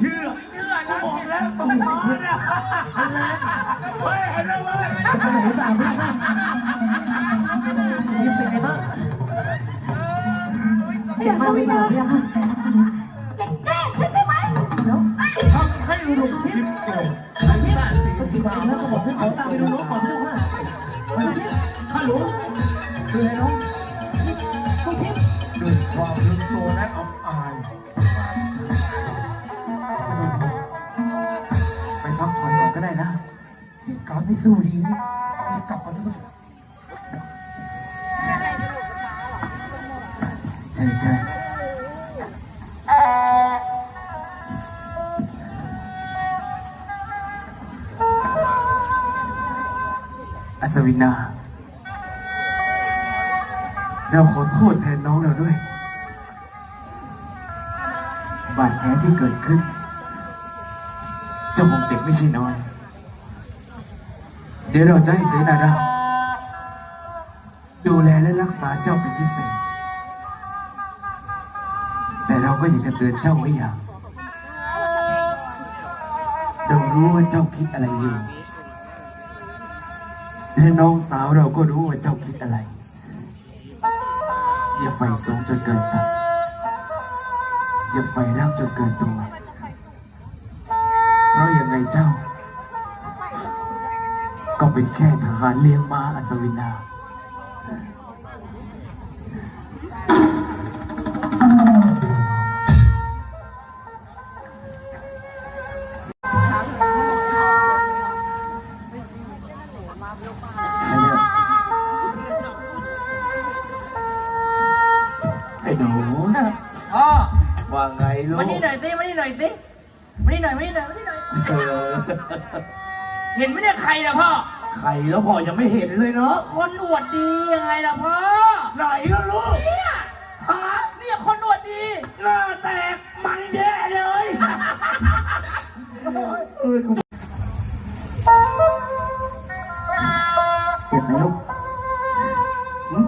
เชื่อนะบอกแล้วต้องมาเนี่ยเฮ้ยเห็นแล้วเว้ยไปไหนหรือเปล่าพี่ค่ะยิ้มเป็นไงบ้างเจ็บมากหรือเปล่าพี่ค่ะแกแกล้งฉันใช่ไหมแล้วทำให้ลุงทิพย์โกรธพี่ก็กี่วันแล้วก็บอกให้ขอตามไปดูน้องก่อนเจ้าค่ะไปที่ข้าหลวงดูแลน้องทุกทีด้วยความลืมตัวและอับอา เหตุการณ์ไม่สู้ดีนี่กลับมาที่บ้านใช่ใช่อัศวินา เราขอโทษแทนน้องเราด้วย บาดแผลที่เกิดขึ้น เจ้าคงเจ็บไม่ใช่น้อย เดี๋ยวเราจะให้เสนาราดูแลและรักษาเจ้าเป็นพิเศษ แต่เราก็อยากจะเตือนเจ้าไว้อย่างเรารู้ว่าเจ้าคิดอะไรอยู่และน้องสาวเราก็รู้ว่าเจ้าคิดอะไร อย่าไฟสูงจนเกินสัตว์อย่าไฟรักจนเกินตัว เพราะยังไงเจ้า ก็เป็นแค่ทหารเลี้ยงม้าอัศวินาไอ้หนูพ่อว่าไงลูก มานี่หน่อยสิมานี่หน่อยสิมานี่หน่อยมานี่หน่อยมานี่หน่อย เออ เห็นไหมเนี่ยใครล่ะพ่อ ใครแล้วพ่อยังไม่เห็นเลยเนาะคนอวดดียังไงล่ะพ่อ ไหนล่ะลูกเนี่ยหาเนี่ยคนอวดดี หน้าแตกมันแย่เลยเออกูเจ็บไหมลูกหึ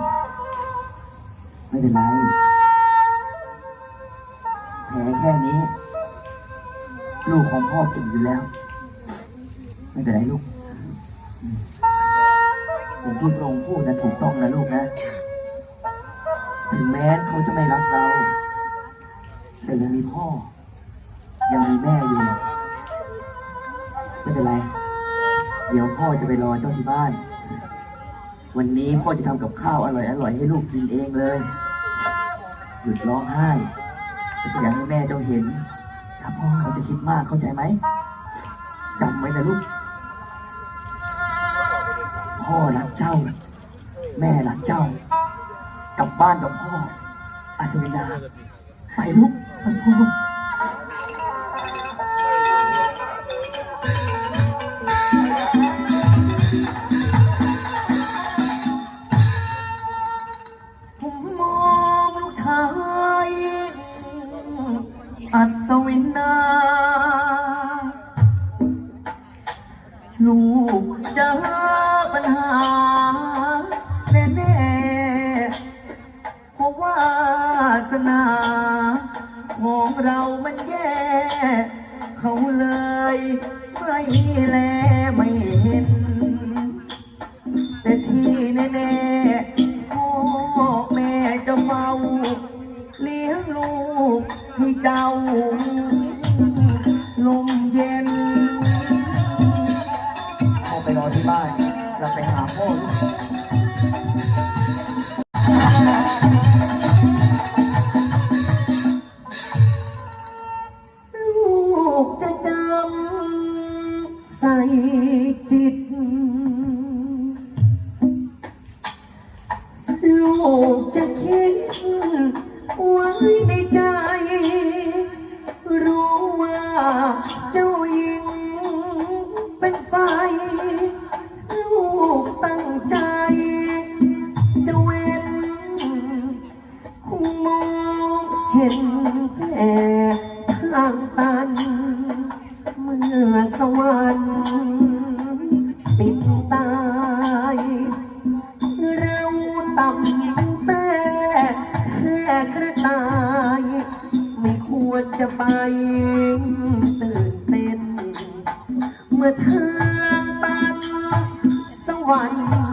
ไม่เป็นไรแผลแค่นี้ ลูกของพ่อเก่งอยู่แล้ว ไม่เป็นไรลูกอืม ผมที่พระองค์พูดนะถูกต้องนะลูกนะ ถึงแม้เขาจะไม่รักเรา แต่ยังมีพ่อ ยังมีแม่อยู่ ไม่เป็นไร เดี๋ยวพ่อจะไปรอเจ้าที่บ้าน วันนี้พ่อจะทำกับข้าวอร่อยๆให้ลูกกินเองเลย หยุดร้องไห้แล้วก็อยากให้แม่เจ้าเห็นถ้าพ่อเขาจะคิดมากเข้าใจไหมจำไว้นะลูก พ่อรักเจ้า แม่รักเจ้ากลับบ้านกับพ่ออาสวินาไปลูกไปพ่อผมมองลูกชายอัศวินนาลูกจะ หาแน่ๆเพราะว่าสนาของเรามันแย่ เขาเลยไม่แลไม่เห็น แต่ที่แน่ๆพ่อแม่จะเฝ้าเลี้ยงลูกให้เจ้า ลมเย็นพ่อไปรอที่บ้าน พ่อลูกจะจำใส่จิต ลูกจะคิดไว้ในใจ วรรค์ปิดตายเราต่ำแต่แค่กระต่าย ไม่ควรจะไปตื่นเต้น เมื่อทางตันสวรรค์